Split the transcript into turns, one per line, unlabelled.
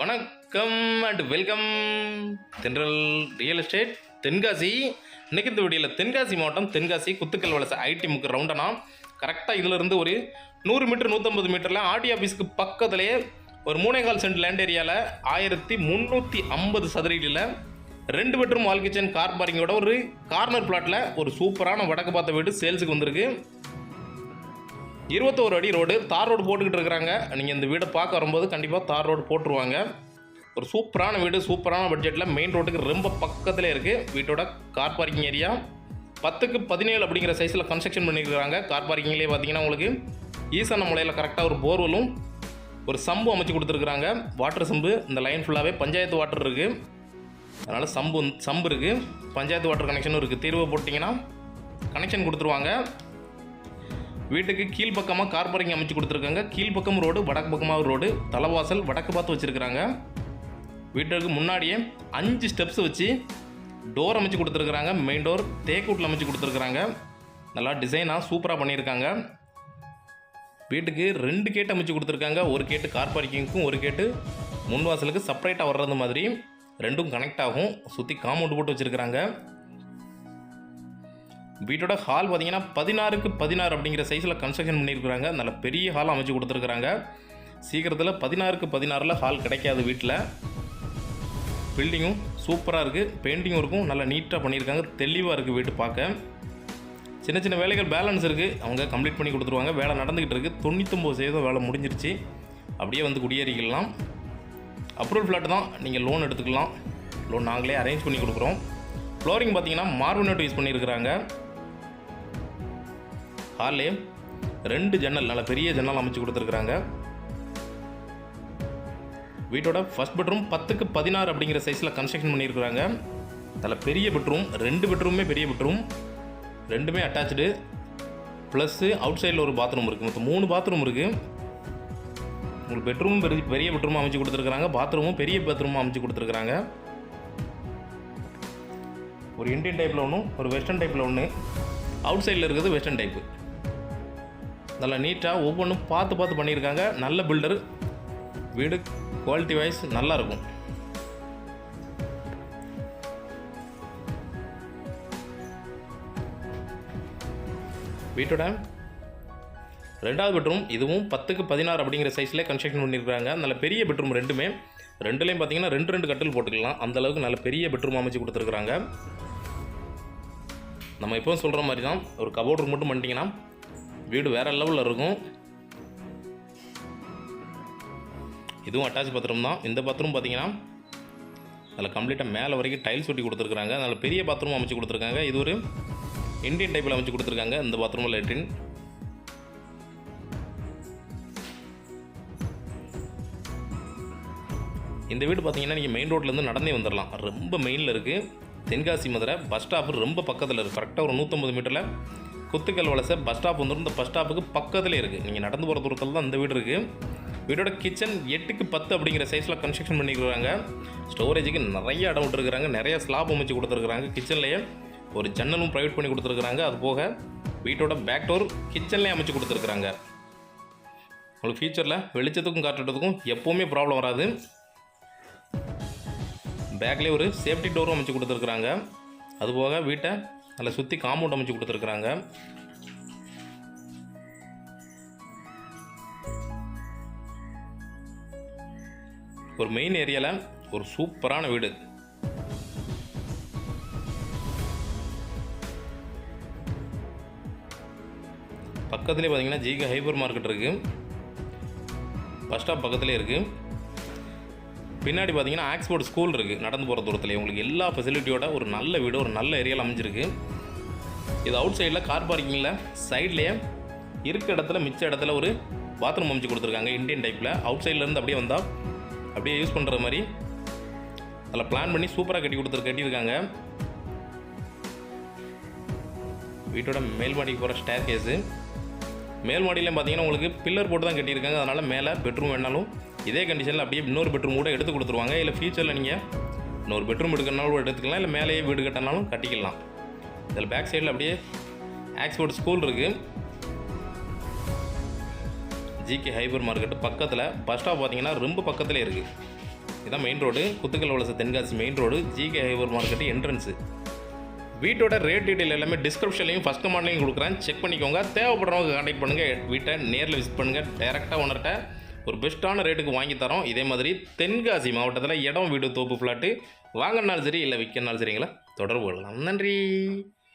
வணக்கம் and welcome Thendral real estate Tenkasi. இன்னைக்கு இந்த வீடியோவில் தென்காசி மாவட்டம் தென்காசி குத்துக்கல் வலசை ஐடி முக்கு ரவுண்டனா கரெக்டாக இதிலிருந்து ஒரு நூறு மீட்டர் நூற்றம்பது மீட்டரில் ஆர்டி ஆஃபீஸ்க்கு பக்கத்துலேயே ஒரு மூணேகால் சென்ட் லேண்ட் ஏரியாவில் ஆயிரத்தி முந்நூற்றி ஐம்பது சதுரடியில் ரெண்டு பெட்ரூம் வால் கிச்சன் கார் பார்க்கிங்கோட ஒரு கார்னர் பிளாட்டில் ஒரு சூப்பரான வடக்கு பார்த்த வீடு சேல்ஸுக்கு வந்திருக்கு. இருபத்தோரு அடி ரோடு தார் ரோடு போட்டுக்கிட்டு இருக்கிறாங்க. நீங்கள் இந்த வீடை பார்க்க வரும்போது கண்டிப்பாக தார் ரோடு போட்டுருவாங்க. ஒரு சூப்பரான வீடு சூப்பரான பட்ஜெட்டில் மெயின் ரோட்டுக்கு ரொம்ப பக்கத்தில் இருக்குது வீட்டோட கார் பார்க்கிங் ஏரியா பத்துக்கு பதினேழு அப்படிங்கிற சைஸில் கன்ஸ்ட்ரக்ஷன் பண்ணியிருக்கிறாங்க. கார் பார்க்கிங்லேயே பார்த்தீங்கன்னா உங்களுக்கு ஈசான முலையில் கரெக்டாக ஒரு போர்வெலும் ஒரு சம்பு அமைச்சு கொடுத்துருக்குறாங்க. வாட்டர் சம்பு இந்த லைன் ஃபுல்லாகவே பஞ்சாயத்து வாட்டர் இருக்குது அதனால் சம்பு சம்பு இருக்குது பஞ்சாயத்து வாட்டர் கனெக்ஷனும் இருக்குது தீர்வு போட்டிங்கன்னா கனெக்ஷன் கொடுத்துருவாங்க. வீட்டுக்கு கீழ்ப்பக்கமாக கார் பார்க்கிங் அமைச்சு கொடுத்துருக்காங்க. கீழ்ப்பக்கம் ரோடு வடக்கு பக்கமாக ரோடு தலைவாசல் வடக்கு பார்த்து வச்சுருக்கிறாங்க. வீட்டுக்கு முன்னாடியே அஞ்சு ஸ்டெப்ஸ் வச்சு டோர் அமைச்சு கொடுத்துருக்குறாங்க. மெயின் டோர் தேக்கூட்டில் அமைச்சு கொடுத்துருக்குறாங்க. நல்லா டிசைனாக சூப்பராக பண்ணியிருக்காங்க. வீட்டுக்கு ரெண்டு கேட் அமைச்சு கொடுத்துருக்காங்க. ஒரு கேட்டு கார் பார்க்கிங்க்கும் ஒரு கேட்டு முன் வாசலுக்கு செப்பரேட்டாக வர்றது மாதிரி. ரெண்டும் கனெக்ட் ஆகும். சுற்றி காம்பவுண்ட் போட்டு வச்சுருக்கிறாங்க. வீட்டோட ஹால் பார்த்தீங்கன்னா பதினாறுக்கு பதினாறு அப்படிங்கிற சைஸில் கன்ஸ்ட்ரக்ஷன் பண்ணியிருக்கிறாங்க நல்ல பெரிய ஹால் அமைச்சு கொடுத்துருக்குறாங்க. சீக்கிரத்தில் பதினாறுக்கு பதினாறில் ஹால் கிடைக்காது வீட்டில் பில்டிங்கும் சூப்பராக இருக்குது பெயிண்டிங்கும் இருக்கும் நல்லா நீட்டாக பண்ணியிருக்காங்க தெளிவாக இருக்குது வீட்டு பார்க்க. சின்ன சின்ன வேலைகள் பேலன்ஸ் இருக்குது அவங்க கம்ப்ளீட் பண்ணி கொடுத்துருவாங்க. வேலை நடந்துக்கிட்டு இருக்குது தொண்ணூத்தொம்பது சதவீதம் வேலை முடிஞ்சிருச்சு. அப்படியே வந்து குடியேறிக்கலாம். அப்ரூவல் ஃப்ளாட் தான். நீங்கள் லோன் எடுத்துக்கலாம். லோன் நாங்களே அரேஞ்ச் பண்ணி கொடுக்குறோம். ஃப்ளோரிங் பார்த்தீங்கன்னா மார்பினேட் யூஸ் பண்ணியிருக்கிறாங்க ஹாலே ரெண்டு ஜன்னல் நல்ல பெரிய ஜன்னல் அமைச்சு கொடுத்துருக்குறாங்க. வீட்டோட ஃபர்ஸ்ட் பெட்ரூம் பத்துக்கு பதினாறு அப்படிங்கிற சைஸில் கன்ஸ்ட்ரக்ஷன் பண்ணியிருக்கிறாங்க. அதில் பெரிய பெட்ரூம் ரெண்டு பெட்ரூமே பெரிய பெட்ரூம் ரெண்டுமே அட்டாச்சு ப்ளஸ்ஸு அவுட் சைடில் ஒரு பாத்ரூம் இருக்குது மொத்தம் மூணு பாத்ரூம் இருக்குது உங்களுக்கு பெட்ரூமும் பெரிய பெரிய பெட்ரூமும் அமைச்சு கொடுத்துருக்குறாங்க. பாத்ரூமும் பெரிய பாத்ரூமும் அமைச்சு கொடுத்துருக்குறாங்க. ஒரு இந்தியன் டைப்பில் ஒன்று ஒரு வெஸ்டர்ன் டைப்பில் ஒன்று அவுட் சைடில் இருக்கிறது வெஸ்டர்ன் டைப்பு நல்லா நீட்டாக ஒவ்வொன்றும் பார்த்து பார்த்து பண்ணியிருக்காங்க. நல்ல பில்டர் வீடு குவாலிட்டி வைஸ் நல்லாயிருக்கும் வீட்டோட ரெண்டாவது பெட்ரூம் இதுவும் பத்துக்கு பதினாறு அப்படிங்கிற சைஸில் கன்ஸ்ட்ரக்ஷன் பண்ணியிருக்காங்க. நல்ல பெரிய பெட்ரூம் ரெண்டுமே. ரெண்டுலேயும் பார்த்தீங்கன்னா ரெண்டு ரெண்டு கட்டில் போட்டுக்கலாம். அந்த அளவுக்கு நல்ல பெரிய பெட்ரூம் அமைச்சு கொடுத்துருக்குறாங்க. நம்ம எப்போவும் சொல்கிற மாதிரி தான் ஒரு கபோர்ட் ரூம் மட்டும் பண்ணிட்டீங்கன்னா வீடு வேறு லெவலில் இருக்கும். இதுவும் அட்டாச் பாத்ரூம் தான். இந்த பாத்ரூம் பார்த்தீங்கன்னா அதில் கம்ப்ளீட்டாக மேலே வரைக்கும் டைல்ஸ் ஒட்டி கொடுத்துருக்காங்க. அதில் பெரிய பாத்ரூம் அமைச்சு கொடுத்துருக்காங்க. இது ஒரு இண்டியன் டைப்பில் அமைச்சு கொடுத்துருக்காங்க. இந்த பாத்ரூமில் லெட்ரின் இந்த வீடு பார்த்தீங்கன்னா நீங்கள் மெயின் ரோட்லேருந்து நடந்தே வந்துடலாம் ரொம்ப மெயினில் இருக்குது தென்காசி மதுரை பஸ் ஸ்டாப்பு ரொம்ப பக்கத்தில் இருக்குது கரெக்டாக ஒரு நூற்றம்பது மீட்டரில் குத்துக்கல் வலசை பஸ் ஸ்டாப் வந்துடும் இந்த பஸ் ஸ்டாப்புக்கு பக்கத்தில் இருக்குது நீங்கள் நடந்து போகிற தூரத்தில் தான் இந்த வீடு இருக்குது வீடோட கிச்சன் எட்டுக்கு பத்து அப்படிங்கிற சைஸில் கன்ஸ்ட்ரக்ஷன் பண்ணிக்கிறாங்க ஸ்டோரேஜுக்கு நிறைய இடம் விட்டுருக்குறாங்க. நிறைய ஸ்லாப் அமைச்சு கொடுத்துருக்குறாங்க கிச்சன்லேயே ஒரு ஜன்னலும் ப்ரைவேட் பண்ணி கொடுத்துருக்குறாங்க. அது போக வீட்டோட பேக் டோர் கிச்சன்லேயே அமைச்சு கொடுத்துருக்குறாங்க. உங்களுக்கு ஃபியூச்சரில் வெளிச்சத்துக்கும் காட்டுறதுக்கும் எப்போவுமே ப்ராப்ளம் வராது. பேக்லேயே ஒரு சேஃப்டி டோரும் அமைச்சு கொடுத்துருக்குறாங்க. அதுபோக வீட்டை அதில் சுற்றி காம்பவுண்ட் அமைச்சு கொடுத்துருக்குறாங்க. ஒரு மெயின் ஏரியாவில் ஒரு சூப்பரான வீடு. பக்கத்துலேயே பார்த்தீங்கன்னா ஜிகே ஹைப்பர் மார்க்கெட் இருக்குது பஸ் ஸ்டாப் பக்கத்துலேயே இருக்குது பின்னாடி பார்த்தீங்கன்னா ஆக்ஸ்போர்ட் ஸ்கூல் இருக்குது நடந்து போகிற தூரத்தில். உங்களுக்கு எல்லா ஃபெசிலிட்டியோட ஒரு நல்ல வீடு ஒரு நல்ல ஏரியாவில் அமைஞ்சிருக்கு. இது அவுட் சைடில் கார் பார்க்கிங்கில் சைட்லேயே இருக்க இடத்துல மிச்ச இடத்துல ஒரு பாத்ரூம் அமைச்சு கொடுத்துருக்காங்க இந்தியன் டைப்பில் அவுட் சைட்லேருந்து அப்படியே வந்தால் அப்படியே யூஸ் பண்ணுற மாதிரி அதில் பிளான் பண்ணி சூப்பராக கட்டி கொடுத்துரு கட்டியிருக்காங்க. வீட்டோட மேல் மாடிக்கு போகிற ஸ்டேர் கேஸு மேல் மாடியில் பார்த்தீங்கன்னா உங்களுக்கு பில்லர் போட்டு தான் கட்டியிருக்காங்க. அதனால் மேலே பெட்ரூம் வேணாலும் இதே கண்டிஷனில் அப்படியே இன்னொரு பெட்ரூம் கூட எடுத்து கொடுத்துருவாங்க. இல்லை ஃபியூச்சரில் நீங்கள் இன்னொரு பெட்ரூம் எடுக்கணும்னாலும் எடுத்துக்கலாம். இல்லை மேலேயே வீடு கட்டினாலும் கட்டிக்கலாம். இதில் பேக் சைடில் அப்படியே ஆக்ஸ்போர்ட் ஸ்கூல் இருக்குது ஜிகே ஹைப்பர் மார்க்கெட் பக்கத்தில் பஸ் ஸ்டாப் பார்த்தீங்கன்னா ரொம்ப பக்கத்தில் இருக்குது இதான் main road Kuthukkal Valasai Tenkasi main road GK hyper market entrance வீட்டோட ரேட் டீட்டெயில் எல்லாமே டிஸ்கிரிப்ஷன்லையும் ஃபஸ்ட் கமெண்ட்லையும் கொடுக்குறேன். செக் பண்ணிக்கோங்க. தேவைப்படுறவங்க கான்டாக்ட் பண்ணுங்கள் வீட்டை நேரில் விசிட் பண்ணுங்கள் டேரெக்டாக ஓனர்கிட்ட ஒரு பெஸ்ட்டான ரேட்டுக்கு வாங்கி தரோம். இதே மாதிரி தென்காசி மாவட்டத்தில் இடம் வீடு தோப்பு ஃப்ளாட்டு வாங்கினாலும் சரி இல்லை விற்கனாலும் சரிங்களா தொடர்பு கொள்ளலாம். நன்றி.